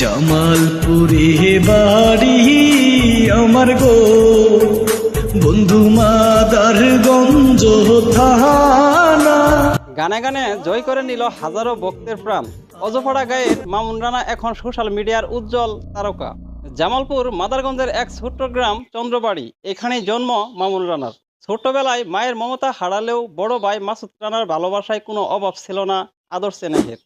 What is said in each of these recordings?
জামালপুরে বাড়ি, আমার গো। বন্ধু মাদার গঞ্জ থানা। গানে গানে জয় করে নিল হাজারো ভক্তের প্রাণ। অজপাড়া গায়ের মামুন রানা এখন সোশ্যাল মিডিয়ার উজ্জ্বল তারকা। জামালপুর মাদারগঞ্জের এক ছোট্ট গ্রাম, চন্দ্রবাড়ি। এখানেই জন্ম মামুন রানার। ছোট্টবেলায় মায়ের মমতা হারালেও বড় ভাই মাসুদ রানার ভালোবাসায় কোনো অভাব ছিল না আদর স্নেহের।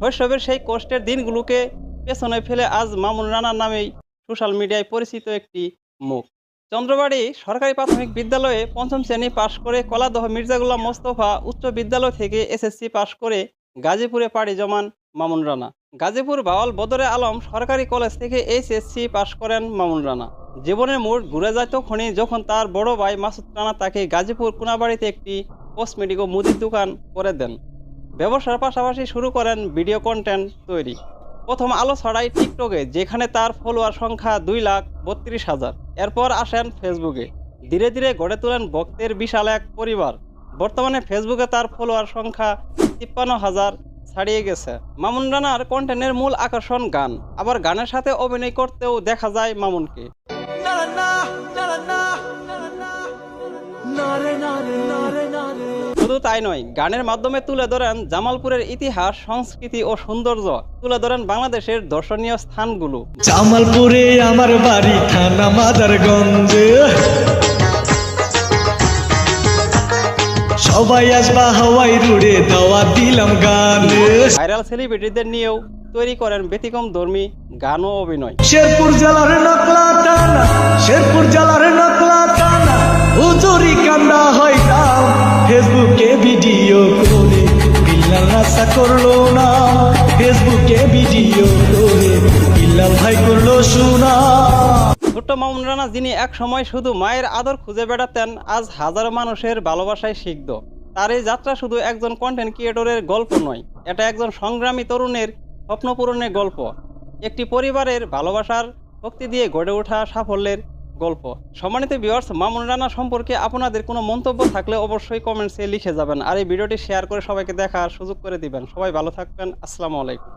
শৈশবের সেই কষ্টের দিনগুলোকে পেছনে ফেলে আজ মামুন রানার নামেই সোশ্যাল মিডিয়ায় পরিচিত একটি মুখ। চন্দ্রবাড়ি সরকারি প্রাথমিক বিদ্যালয়ে পঞ্চম শ্রেণি পাশ করে কলাদহ মির্জাগুল্লাহ মোস্তফা উচ্চ বিদ্যালয় থেকে এসএসসি পাশ করে গাজীপুরে পাড়ি জমান মামুন রানা। গাজীপুর বাওয়াল বদরে আলম সরকারি কলেজ থেকে এইচএসসি পাশ করেন মামুন রানা। জীবনের মোড় ঘুরে যায় তখনই যখন তার বড় ভাই মাসুদ রানা তাকে গাজীপুর কোনাবাড়িতে একটি কসমেটিক ও মুদির দোকান করে দেন। ব্যবসার পাশাপাশি শুরু করেন ভিডিও কন্টেন্ট তৈরি। প্রথম আলো ছড়াই টিকটকে যেখানে তার ফলোয়ার সংখ্যা দুই লাখ বত্রিশ হাজার এরপর আসেন ফেসবুকে ধীরে ধীরে গড়ে তোলেন ভক্তের বিশাল এক পরিবার বর্তমানে ফেসবুকে তার ফলোয়ার সংখ্যা তিপ্পান্ন হাজার ছাড়িয়ে গেছে মামুন রানার কন্টেন্টের মূল আকর্ষণ গান আবার গানের সাথে অভিনয় করতেও দেখা যায় মামুনকে শুধু তাই নয় গানের মাধ্যমে তুলে ধরেন জামালপুরের ইতিহাস সংস্কৃতি ও সৌন্দর্য। তুলে ধরেন বাংলাদেশের দর্শনীয় স্থানগুলো। জামালপুরে আমার বাড়ি থানা মাদারগঞ্জে। সবাই আসবা হাওয়াই রুড়ে দাওয়া দিলাম গানে। ভাইরাল সেলিব্রিটিদের নিয়েও তৈরি করেন ব্যতিক্রম ধর্মী গান ও অভিনয়। শেরপুর জেলার নকলা শেরপুর জেলার করল না। ফেসবুকে ভিডিও করে বিল্লাল ভাই করল শোনা ছোট্ট মামুন রানা, যিনি এক সময় শুধু মায়ের আদর খুঁজে বেড়াতেন, আজ হাজারো মানুষের ভালোবাসায় সিদ্ধ তার এই যাত্রা শুধু একজন কন্টেন্ট ক্রিয়েটরের গল্প নয়, এটা একজন সংগ্রামী তরুণের স্বপ্ন পূরণের গল্প। একটি পরিবারের ভালোবাসার শক্তি দিয়ে গড়ে ওঠা সাফল্যের গল্প। সম্মানিত ভিউয়ার্স মামুন রানা সম্পর্কে আপনাদের কোনো মন্তব্য থাকলে অবশ্যই কমেন্টসে লিখে যাবেন। আর এই ভিডিওটি শেয়ার করে সবাইকে দেখার সুযোগ করে দিবেন। সবাই ভালো থাকবেন। আসসালামু আলাইকুম।